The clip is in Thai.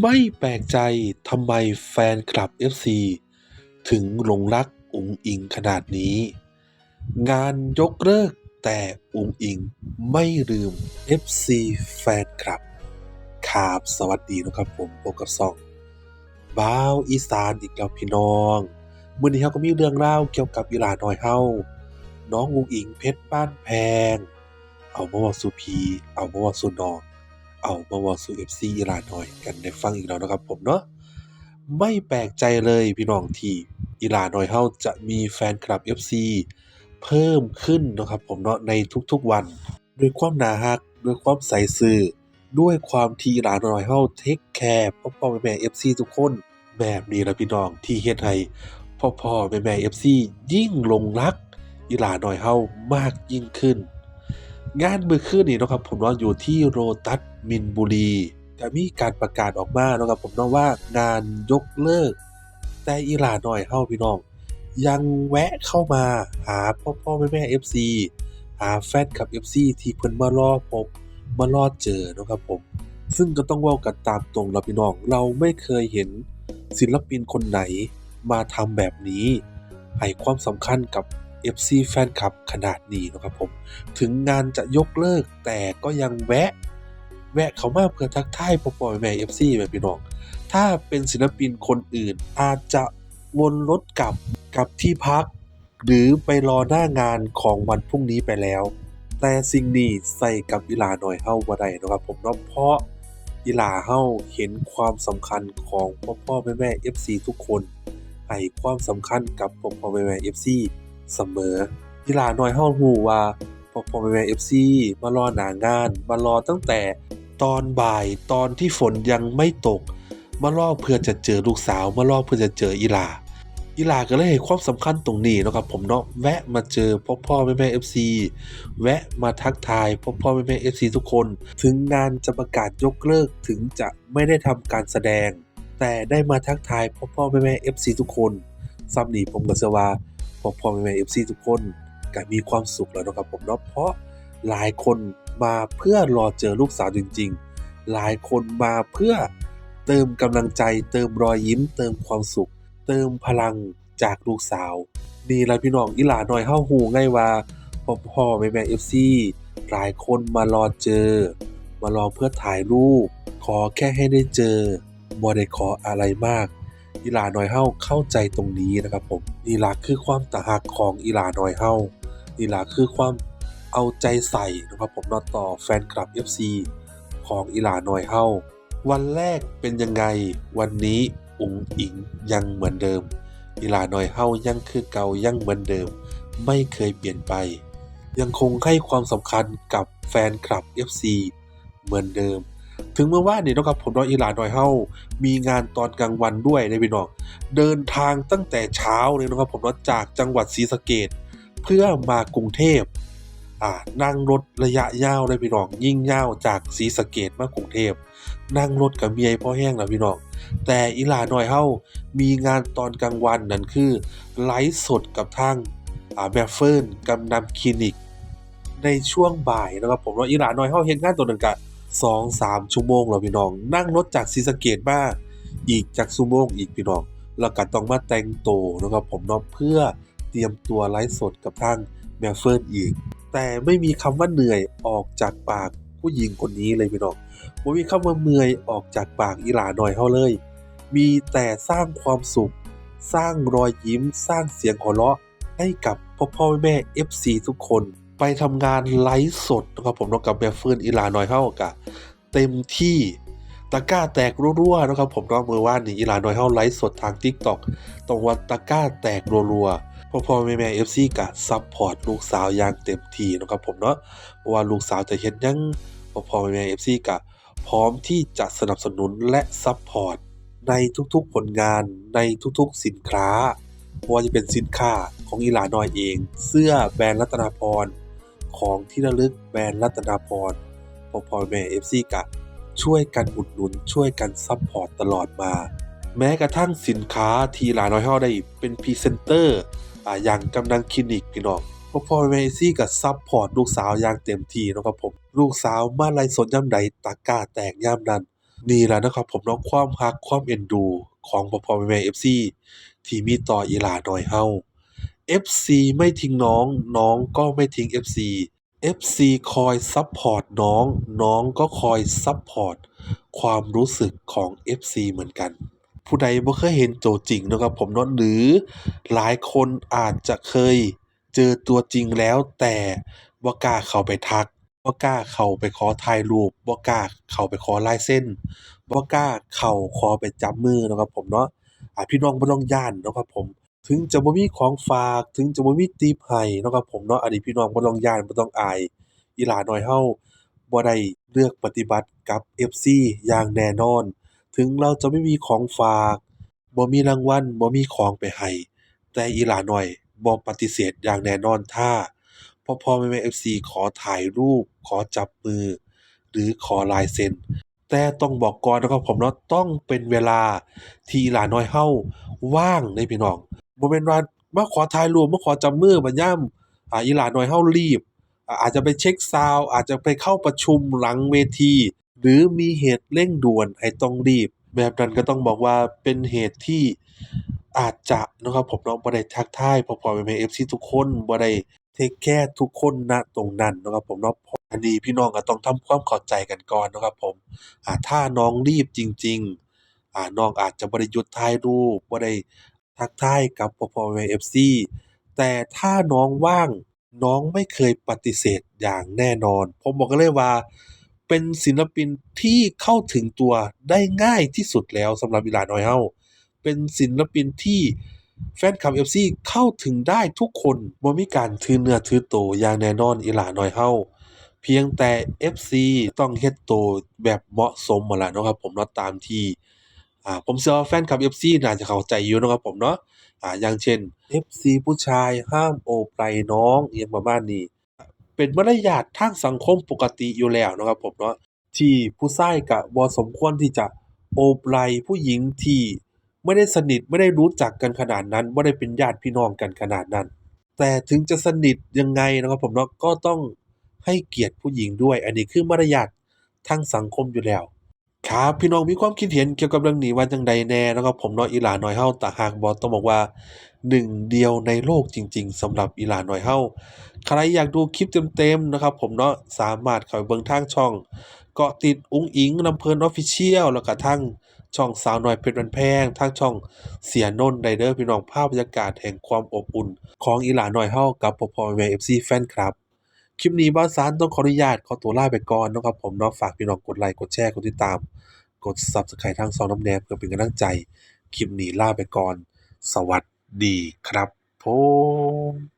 ไม่แปลกใจทำไมแฟนคลับ FC ถึงหลงรักอุ๋งอิงขนาดนี้ งานยกเลิกแต่อุ๋งอิงไม่ลืม FC แฟนคลับครับสวัสดีนะครับผมพบกับซองบ้าวอีสานอีกแล้วพี่น้องมื้อนี้เราก็มีเรื่องราเกี่ยวกับอีหลาน้อยเฮาน้องอุ๋งอิงเพชรบ้านแพง เอามาเว้าสู่พี่เอามาเว้าสู่น้อง เอามาว้าสู่ FC อีหลาน้อยกันได้ฟังอีกแล้วนะครับผมเนาะไม่แปลกใจเลยพี่น้องที่อีหลาน้อยเฮาจะมีแฟนคลับ FC เพิ่มขึ้นนะครับผมเนาะในทุกๆวัน ด้วยความนารักด้วยความใส่ซื่อด้วยความที่อีหลาน้อยเฮาเทกแคร์พ่อๆแม่ๆ FC ทุกคนแบบนี้ละพี่น้องที่เฮ็ดให้พ่อๆแม่ๆ FC ยิ่งลงรักอีหลาน้อยเฮามากยิ่งขึ้น งานมือคืนนี้เนะครับผมเนาะอยู่ที่โรตัสมินบุรีก็มีการประกาศออกมานะครับผมเนาะว่างานยกเลิก แต่อีหลาหน้อยเฮาพี่น้อง ยังแวะเข้ามาหาพ่อๆแม่ๆ FC หาแฟนคลับ FC ที่เพิ่นมารอพบมารอเจอนะครับผม ซึ่งก็ต้องว้ากันตามตรงแล้วพี่น้องเราไม่เคยเห็นศิลปินคนไหนมาทำแบบนี้ให้ความสำคัญกับ FC แฟนคลับขนาดนี้นะครับผม ถึงงานจะยกเลิกแต่ก็ยังแวะ แวะเข้ามาเพื่อทักทายพ่อๆแม่ๆ FC แม่พี่น้อง ถ้าเป็นศิลปินคนอื่นอาจจะวนรถกลับกลับที่พัก หรือไปรอหน้างานของวันพรุ่งนี้ไปแล้ว แต่สิ่งนี้ใส่กับอีลาหน้อยเฮาบ่ได้นะครับผมเนาะเพราะอีลาเฮาเห็นความสำคัญของพ่อๆแม่ๆ FC ทุกคนให้ความสำคัญกับพ่อๆแม่ๆ FC เสมออีหลาน้อยเฮารู้ว่าพ่อๆแม่ๆ FC มารอหนางาน มารอตั้งแต่ตอนบ่ายตอนที่ฝนยังไม่ตก มารอเพื่อจะเจอลูกสาว มารอเพื่อจะเจออีลาอีลาก็เลยให้ความสำคัญตรงนี้นะครับผมเนาะแวะมาเจอพ่อพ่อแม่แม่ FC แวะมาทักทายพ่อพ่อแม่แม่ FC ทุกคน ถึงงานจะประกาศยกเลิกถึงจะไม่ได้ทำการแสดง แต่ได้มาทักทายพ่อพ่อแม่แม่ FC ทุกคนซ้ำนี้ผมก็เชื่อว่า พ่อพ่อแม่แม่ FC ทุกคนก็มีความสุขแล้วนะครับผมเนาะเพราะหลายคนมาเพื่อรอเจอลูกสาวจริง ๆ หลายคนมาเพื่อเติมกำลังใจ เติมรอยยิ้ม เติมความสุข เติมพลังจากลูกสาวนี่ละพี่น้องอีหลาน้อยเฮาฮู้ไงว่าพ่อพ่อแม่แม่ FC หลายคนมารอเจอ มารอเพื่อถ่ายรูป ขอแค่ให้ได้เจอบ่ได้ขออะไรมากอีหลาน้อยเฮาเข้าใจตรงนี้นะครับผม นี่ล่ะคือความตะหักของอีหลาน้อยเฮานี่ล่ะคือความเอาใจใส่นะครับผมนาะต่อแฟนคลับ FC ของอีหลาน้อยเฮาวันแรกเป็นยังไง วันนี้อุ๋งอิงยังเหมือนเดิมอีหลาน้อยเฮายังคือเก่ายังเหมือนเดิม ไม่เคยเปลี่ยนไป ยังคงให้ความสำคัญกับแฟนคลับ FC เหมือนเดิม ถึงเมื่อวานนี้เนะครับผมเนาะอีหลาน้อยเฮามีงานตอนกลางวันด้วยนะพี่น้องเดินทางตั้งแต่เช้าเลยนะครับผมเนาะจากจังหวัดศรีสะเกษเพื่อมากรุงเทพอ่านั่งรถระยะยาวเลยพี่น้องยิ่งยาวจากศรีสะเกษมากรุงเทพนั่งรถกับเมียพ่อแห้งแล้วพี่น้องแต่อีหลาน้อยเฮามีงานตอนกลางวันนั่นคือไลฟ์สดกับทางอ่าแม่เฟิร์นกำนำคลินิกในช่วงบ่ายนะครับผมว่าอีหลาน้อยเฮาเฮ็ดงานตัวนึงกันะ2-3ชั่วโมงแล้วพี่น้อง นั่งรถจากศรีสะเกษมาอีกจากชั่วโมงอีกพี่น้องแล้วก็ต้องมาแต่งตัวนะครับผมเนาะเพื่อเตรียมตัวไลฟ์สดกับทางแม่เฟิร์นอีก แต่ไม่มีคำว่าเหนื่อยออกจากปากผู้หญิงคนนี้เลยพี่น้องบ่มีคำว่าเมื่อยออกจากปากอีหลาหน้อยเฮาเลย มีแต่สร้างความสุข สร้างรอยยิ้ม สร้างเสียงหัวเราะให้กับพ่อพ่อแม่ FC ทุกคน ไปทำงานไลฟ์สดนะครับผมเนากับแม่เฟิร์นอีหลาน้อยเฮากะเต็มที่ตะก้าแตกรัวๆนะครับผมเนาะเมื่อว่านนี้อีหลาน้อยเฮาไลฟ์สดทาง TikTok ตรงวันตะก้าแตกรัวๆพ่อพ่อแม่แม่ FC กะซัพพอร์ตลูกสาวอย่างเต็มที่นะครับผมเนาะเพราะว่าลูกสาวจะเฮ็ดหยังพ่อพ่อแม่แม่ FC กะพร้อมที่จะสนับสนุนและซัพพอร์ตในทุกๆผลงานในทุกๆสินค้าบ่ว่าจะเป็นสินค้าของอีหลาน้อยเอง เสื้อแบรนด์รัตนาพร ของที่ระลึกแบรนด์รัตนาพรพอพ่อแม่ FC กะช่วยกันอุดหนุนช่วยกันซัพพอร์ตตลอดมา แม้กระทั่งสินค้าทีหลาน้อยเฮาได้เป็นพรีเซนเตอร์อย่างกำนันคลินิกพี่น้องพอพ่อแม่ซี่ก็ซัพพอร์ตลูกสาวอย่างเต็มที่นะครับผม ลูกสาวมาลฟ์สดยามใดตะกาแตกยามนั้นนี่แหละนะครับผมเนาะความรักความเอ็นดู ของพอพ่อแม่ๆ FC ที่มีต่ออีหลาน้อยเรา FC ไม่ทิ้งน้อง น้องก็ไม่ทิ้ง FC FC คอยซัปพอร์ตน้อง น้องก็คอยซัปพอร์ตความรู้สึกของ FC เหมือนกัน ผู้ใดบ่เคยเห็นตัวจริงเนาะครับผมเนาะหรือหลายคนอาจจะเคยเจอตัวจริงแล้ว แต่บ่กล้าเข้าไปทักบ่กล้าเข้าไปขอถ่ายรูปบ่กล้าเข้าไปขอลายเซ็นบ่กล้าเข้าขอไปจับมือเนาะครับผมเนาะอ่าพี่น้องบ่ต้องย้านเนาะครับผม ถึงจะบ่มีของฝาก ถึงจะบ่มีติปให้เนาะครับผมเนาะ อันนี้พี่น้องบ่ต้องย้าน บ่ต้องอาย อีหลาน้อยเราบ่ได้เลือกปฏิบัติกับ FC อย่างแน่นอน ถึงเราจะไม่มีของฝาก บ่มีรางวัล บ่มีของไปให้ แต่อีหลาน้อยบ่ปฏิเสธอย่างแน่นอน ถ้าพ่อพ่อแม่ๆ FC ขอถ่ายรูป ขอจับมือ หรือขอลายเซ็น แต่ต้องบอกก่อนนะครับผมเนาะ ต้องเป็นเวลาที่อีหลาน้อยเราว่างเดะพี่น้อง บ่แม่นว่ามาขอถ่ายรูปมาขอจับมือบัดยามอ่าอีหลาน้อยเรารีบ อาจจะไปเช็กซาวอาจจะไปเข้าประชุมหลังเวที หรือมีเหตุเร่งด่วนให้ต้องรีบ แบบนั้นก็ต้องบอกว่าเป็นเหตุที่อาจจะนะครับผมเนาะบ่ได้ทักทายพ่อพ่อแม่ๆ FC ทุกคนบ่ได้เทกแคร์ทุกคนณตรงนั้นนะครับผมเนาะอันนี้พี่น้องก็ต้องทำความเข้าใจกันก่อนนะครับผมอ่าถ้าน้องรีบจริง ๆอ่าน้องอาจจะบ่ได้หยุดถ่ายรูปบ่ได้ ทักทายกับพ่อพ่อแม่ FC แต่ถ้าน้องว่างน้องไม่เคยปฏิเสธอย่างแน่นอน ผมบอกได้เลยว่า เป็นศิลปินที่เข้าถึงตัวได้ง่ายที่สุดแล้วสำหรับอีหลาน้อยเราเป็นศิลปินที่แฟนคลับ FC เข้าถึงได้ทุกคนบ่มีการถือเนื้อถือโตอย่างแน่นอนอีหลาน้อยเราเพียงแต่ FC ต้องเฮ็ดโตแบบเหมาะสมนั่นล่ะเนาะครับผมเนาะตามที่ อ่าผมเชื่อว่าแฟนคลับ FC น่าจะเข้าใจอยู่นะครับผมเนาะอ่าอย่างเช่น FC ผู้ชายห้ามโอบไหล่น้องอิหยังประมาณนี้ เป็นมารยาททางสังคมปกติอยู่แล้วนะครับผมเนาะที่ผู้ชายก็บ่สมควรที่จะโอบไหล่ผู้หญิงที่ไม่ได้สนิทไม่ได้รู้จักกันขนาดนั้นบ่ได้เป็นญาติพี่น้องกันขนาดนั้น แต่ถึงจะสนิทยังไงนะครับผมเนาะก็ต้องให้เกียรติผู้หญิงด้วย อันนี้คือมารยาททางสังคมอยู่แล้ว ครับพี่น้องมีความคิดเห็นเกี่ยวกับเรื่องนี้ว่าจังใดแน่เนาะครับผมเนาะอีหลาน้อยเราตารักบ่ต้องบอกว่าหนึ่งเดียวในโลกจริง ๆสำหรับอีหลาน้อยเราใครอยากดูคลิปเต็มๆนะครับผมเนาะสามารถเข้าไปเบิ่งทางช่อง เกาะติดอุ๋งอิงลำเพลิน Official แล้วก็ทางช่องสาวน้อยเพชรบ้านแพงทางช่องเสียนนท์ไดเด้อพี่น้องภาพบรรยากาศแห่งความอบอุ่น ของอีหลาน้อยเรากับพ่อพ่อแม่ๆ FC แฟนคลับ คลิปนี้บ้านสานต้องขออนุญาตขอตัวลาไปก่อนนะครับผมเนาะฝากพี่น้องกดไลค์กดแชร์กดติดตาม กด Subscribe ทางซองน้ำแนบเพื่อเป็นกำลังใจ คลิปนี้ลาไปก่อน สวัสดีครับผม